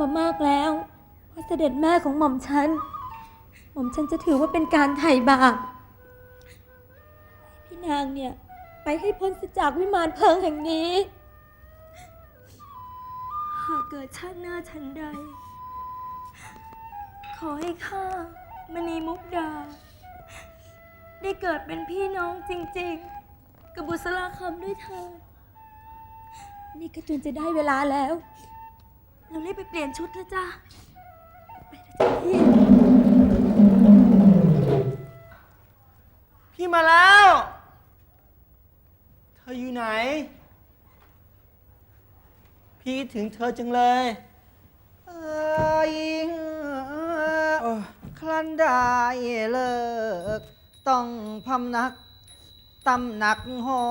มามากแล้วเพราะเสด็จแม่ของหม่อมฉัน หม่อมฉันจะถือว่าเป็นการไถ่บาปพี่นางเนี่ย ไปให้พ้นจากวิมานเพลิงแห่งนี้ หากเกิดชาติหน้าฉันใด ขอให้ข้ามณีมุกดา ได้เกิดเป็นพี่น้องจริง ๆ กับบุษราคำด้วยเธอ นี่ก็จนจะได้เวลาแล้ว เรารีบไปเปลี่ยนชุดเถอะจ้าไปเถอะจ้าพี่พี่มาแล้ว เธออยู่ไหน พี่คิดถึงเธอจังเลยเอ้ยคลันได้เลิก ต้องพำนักตำหนักหอ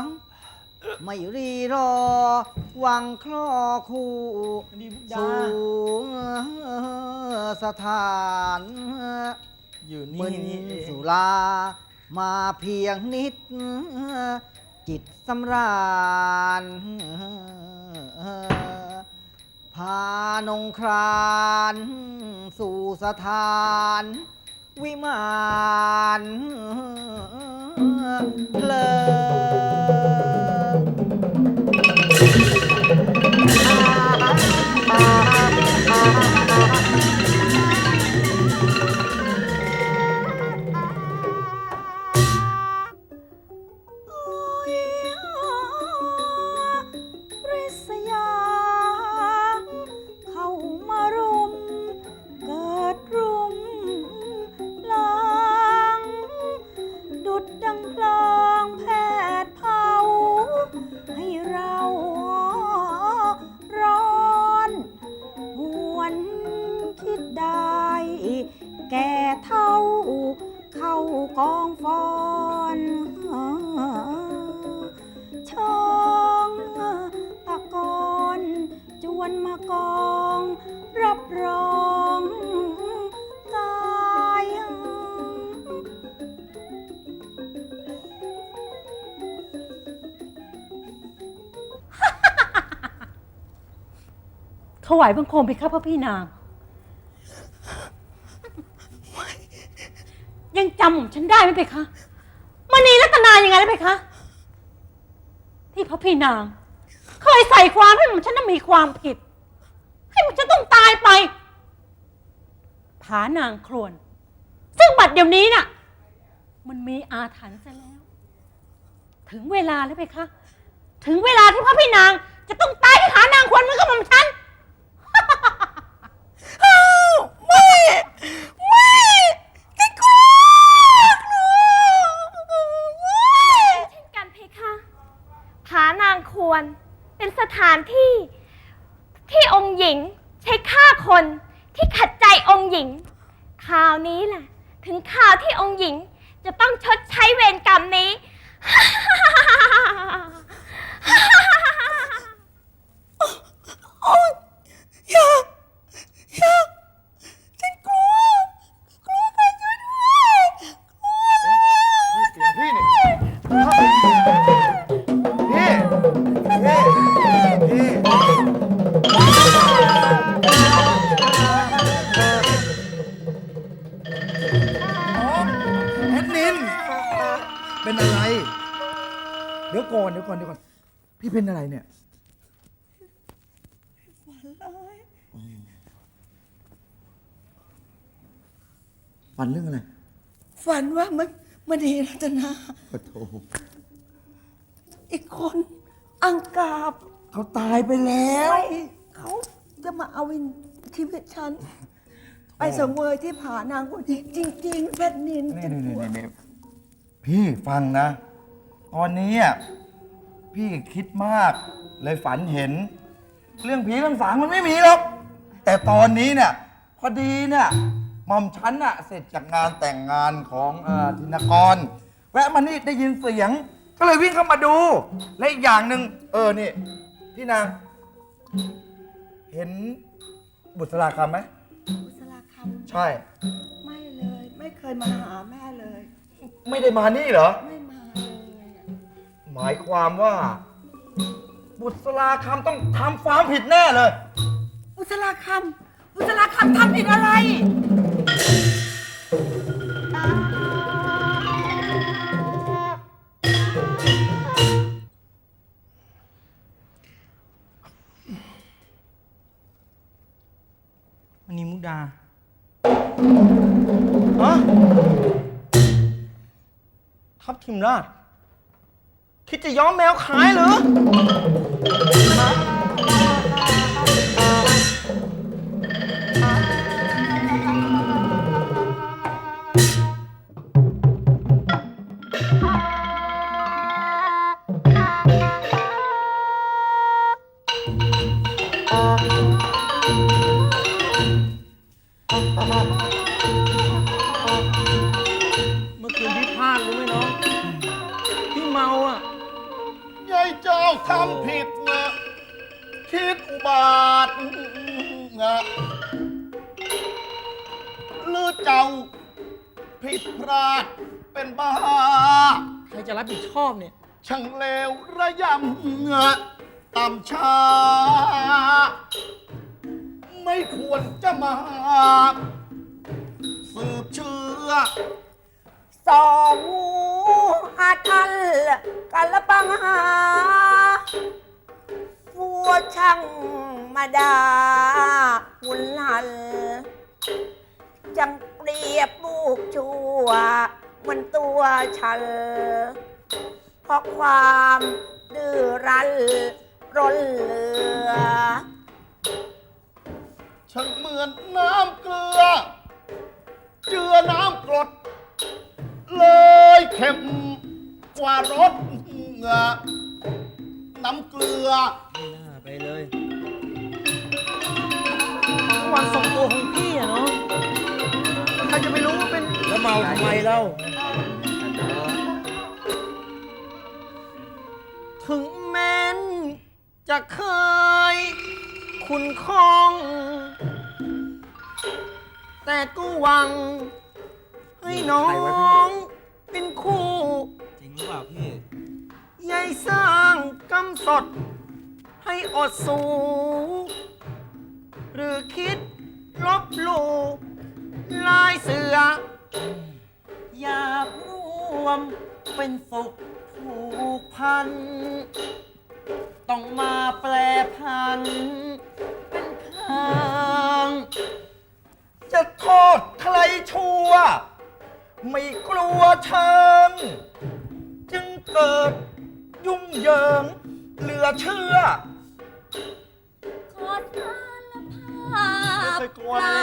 ง ไม่รีรอวังคลอคู่ ดีมุกดาสู่สถานอยู่มึนี่นนี่เองสุรา มาเพียงนิด จิตสำราญพานงครานสู่สถาน วิมาน ถวายบังคมไปครับพระพี่นาง ยังจำผมฉันได้ไหมเพคะมณีรัตนายังไงได้ไหมคะ ที่พระพี่นาง เคยใส่ความให้ผมฉันนั้นมีความผิด ให้ผมฉันต้องตายไป ผานางครวนซึ่งบัดเดี๋ยวนี้น่ะ มันมีอาถรรพ์ซะแล้ว ถึงเวลาแล้วเพคะ ถึงเวลาที่พระพี่นาง จะต้องตายที่ผานางครวนเมือนกับผมฉัน ไม่ไม่จะกลัวกลัวไม่ เช่นกันเพคะผานางควรเป็นสถานที่ ที่องค์หญิงใช้ฆ่าคนที่ขัดใจองค์หญิงคราวนี้แหละถึงข่าวที่องค์หญิงจะต้องชดใช้เวรกรรมนี้ มันเห็นรัตนาขอโทษอีกคนอังกาบเขาตายไปแล้ว ไปเขาจะมาเอาวินชีวิตฉัน ไปสังเวยที่ผานางคนนี้จริงๆแพทนินนี่นี่นี่นี่พี่ฟังนะ ตอนนี้อะพี่คิดมากเลยฝันเห็น เรื่องผีเรื่องสางมันไม่มีหรอก แต่ตอนนี้เนี่ยพอดีเนี่ยหม่อมฉันอะเสร็จจากงานแต่งงานของเออธินกร แวะมานี่ได้ยินเสียง ก็เลยวิ่งเข้ามาดู และอีกอย่างหนึ่งเออนี่พี่นาง เห็นบุษราคำไหมบุษราคใช่ำไม่เลย ไม่เคยมาหาแม่เลย ไม่ได้มานี่เหรอ ไม่มาเลยอะหมายความว่า บุษราคำต้องทำความผิดแน่เลย บุษราคำบุษราคำทำผิดอะไร อันนี้มุกดาฮะทับทิมราช คิดจะย้อมแมวขายเหรอ เมื่อคืนพี่พลาดรู้ไหมน้องพี่เมาอะยายเจ้าทำผิดนะคิดอุบาทนะหรือเจ้าผิดพลาดเป็นบ้า ใครจะรับผิดชอบเนี่ย ช่างเลวระยำนะต่ำช้า ไม่ควรจะมา สืบเชื้อ สองหูอาทัลกันละปังหาฟัวช่างมาดาหุนหัน จังเปรียบลูกชั่วเหมันตัวฉัน เพราะความดื้อรั้นร้นเหลือ ช่างเหมือนน้ำเกลือ เจือน้ำกรด เลยเข็มกว่ารสเหงาน้ำเกลือ ไม่น่าไปเลยวันส่งตัวของพี่อะเนาะใครจะไปรู้ว่าเป็นแล้วเมาทำไมเล่า ถึงแม้นจะเคยคุณคอง แต่ก็หวัง ให้น้อง เป็นคู่จริงหรือเปล่าพี่ยายสร้างกำสด ให้อดสูหรือคิดลบหลู่ลายเสือ อยากร่วมเป็นสุขผูกพัน ต้องมาแปลพัน เป็นข้าง จะโทษใครชั่ว ไม่กลัวเชิงจึงเกิดยุ่งเหยิงเหลือเชื่อ ขอทานละภาพไม่เคยกลัวเลย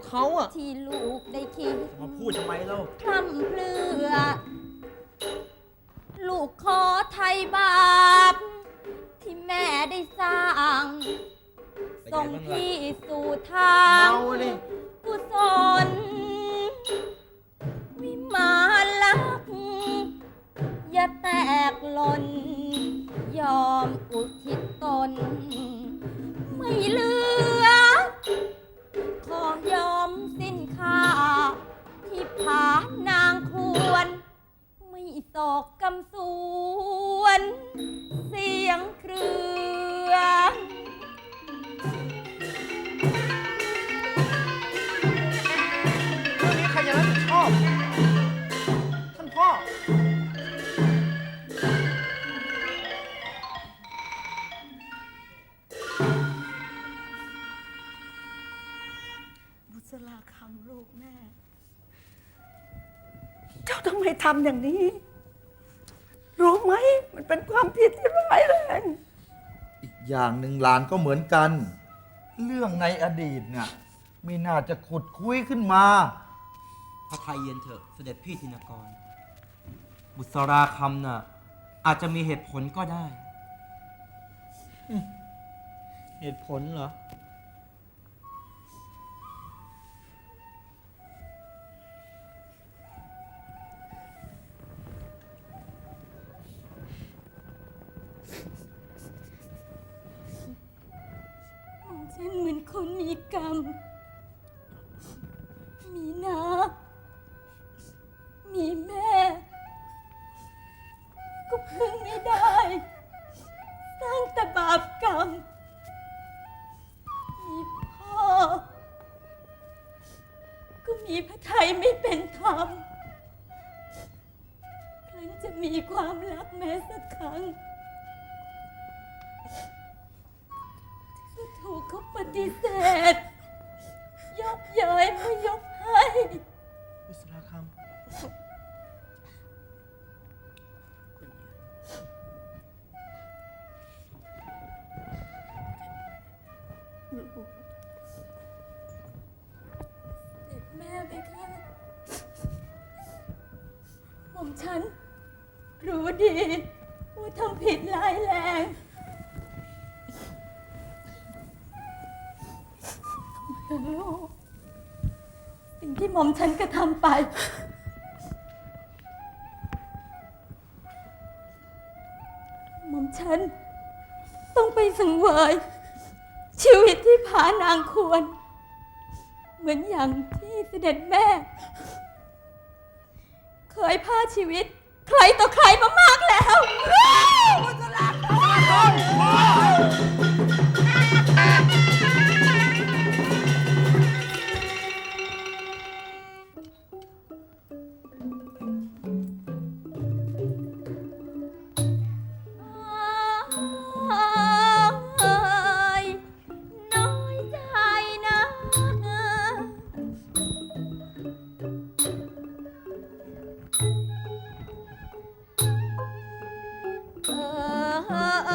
กับเขาอะ ที่ลูกได้คิดมาพูดทำไมเล่าพร่ำเพรื่อลูกขอไทยบาป ที่แม่ได้สร้าง ส่งพี่สู่ทางเมาดิกุศล เจ้าทำไมทำอย่างนี้ รู้ไหม มันเป็นความผิดที่ร้ายแรง อีกอย่างหนึ่งหลานก็เหมือนกัน เรื่องในอดีตเนี่ยไม่น่าจะขุดคุยขึ้นมา พระไทยเย็นเถอะเสด็จพี่ธินกร บุษราคำน่ะ อาจจะมีเหตุผลก็ได้ เหตุผลเหรอ พระไทยไม่เป็นธรรมครั้นจะมีความรักแม้สักครั้งก็ถูกเขาปฏิเสธยกเย้ยไม่ยกให้ ผมฉัน รู้ดีว่าทำผิดร้ายแรงทำไมล่ะลูกสิ่งที่หม่อมฉันกระทำไป หม่อมฉันต้องไปสังเวย ชีวิตที่ผานางควร เหมือนอย่างที่เสด็จแม่ ยพาชีวิต ใครต่อใครมามากแล้วบุษราเอ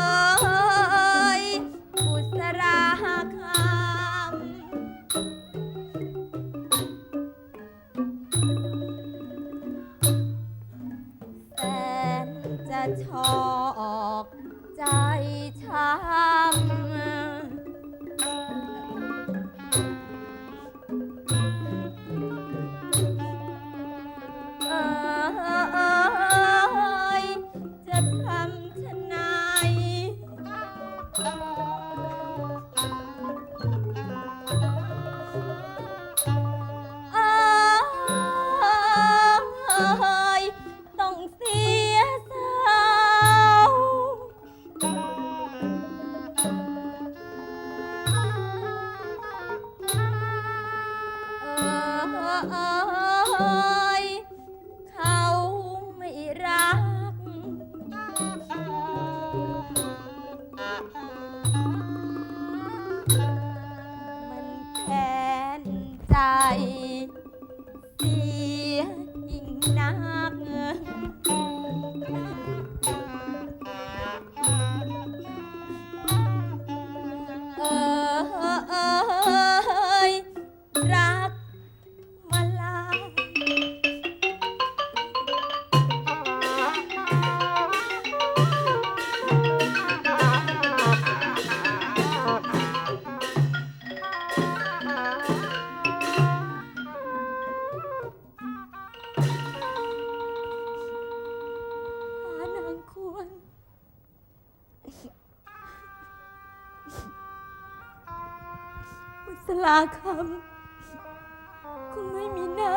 บุษราคำคงไม่มีหน้า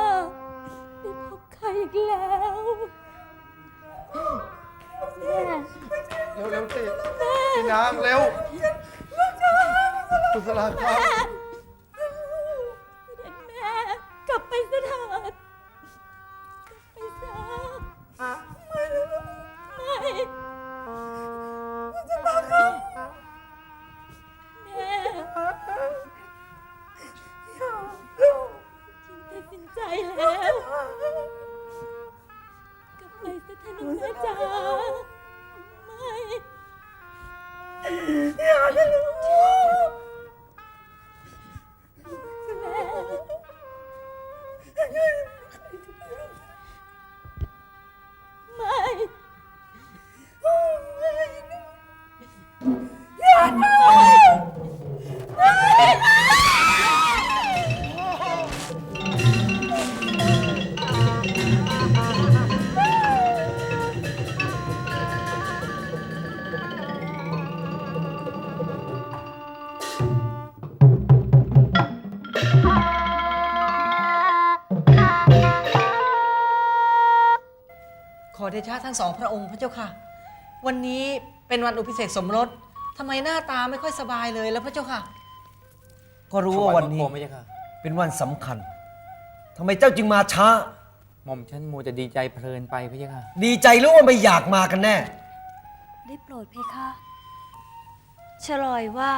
ได้พบใครอีกแล้วแม่เร็วๆสิพี่นางเร็วบุษราคแทั้งสองพระองค์พระเจ้าค่ะ วันนี้เป็นวันอุพิเศษสมรสทำไมหน้าตาไม่ค่อยสบายเลยแล้วพระเจ้าค่ะ ก็รู้ว่าวันนี้เป็นวันสำคัญทำไมเจ้าจึงมาช้า หม่อมฉันมัวจะดีใจเพลินไปพระเจ้าค่ะ ดีใจหรือว่าไม่อยากมากันแน่ ได้โปรดเพคะฉลอยว่า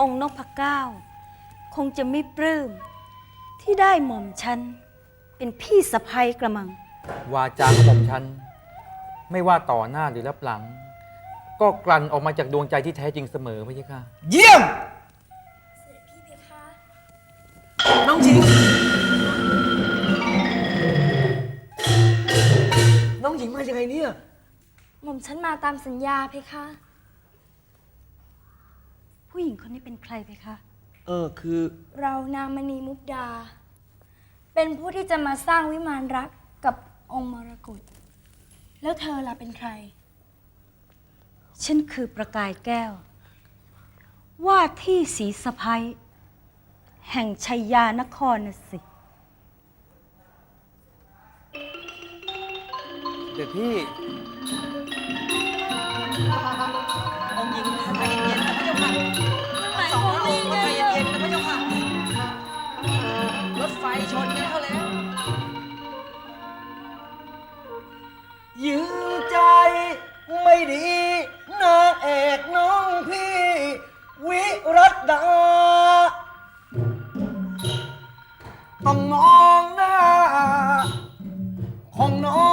องค์นพเก้า คงจะไม่ปลื้ม ที่ได้หม่อมฉัน เป็นพี่สะพ้ยกระมัง วาจาของหม่อมฉัน ไม่ว่าต่อหน้าหรือรับหลัง ก็กลั่นออกมาจากดวงใจที่แท้จริงเสมอพระเจ้าค่ะ เยี่ยมน้องหญิง น้องหญิงมายังไงเนี่ย หม่อมฉันมาตามสัญญาเพคะ ผู้หญิงคนนี้เป็นใครเพคะ เออคือ เรานางมณีมุกดา เป็นผู้ที่จะมาสร้างวิมานรักกับองค์มรกต แล้วเธอล่ะเป็นใคร ฉันคือประกายแก้ว ว่าที่สีสะพ้ยแห่งชัยยานครน่ะสิ เด็กพี่องค์หญิงใจเย็นๆนะพระเจ้าค่ะทั้งสองพระองค์ก็ใจเย็นๆนะพระเจ้าค่ะรถไฟชนกันเข้าแล้ว ยืนใจไม่ดีนางเอกน้องพี่ วิรัตดา ต้องมองหน้าของน้อง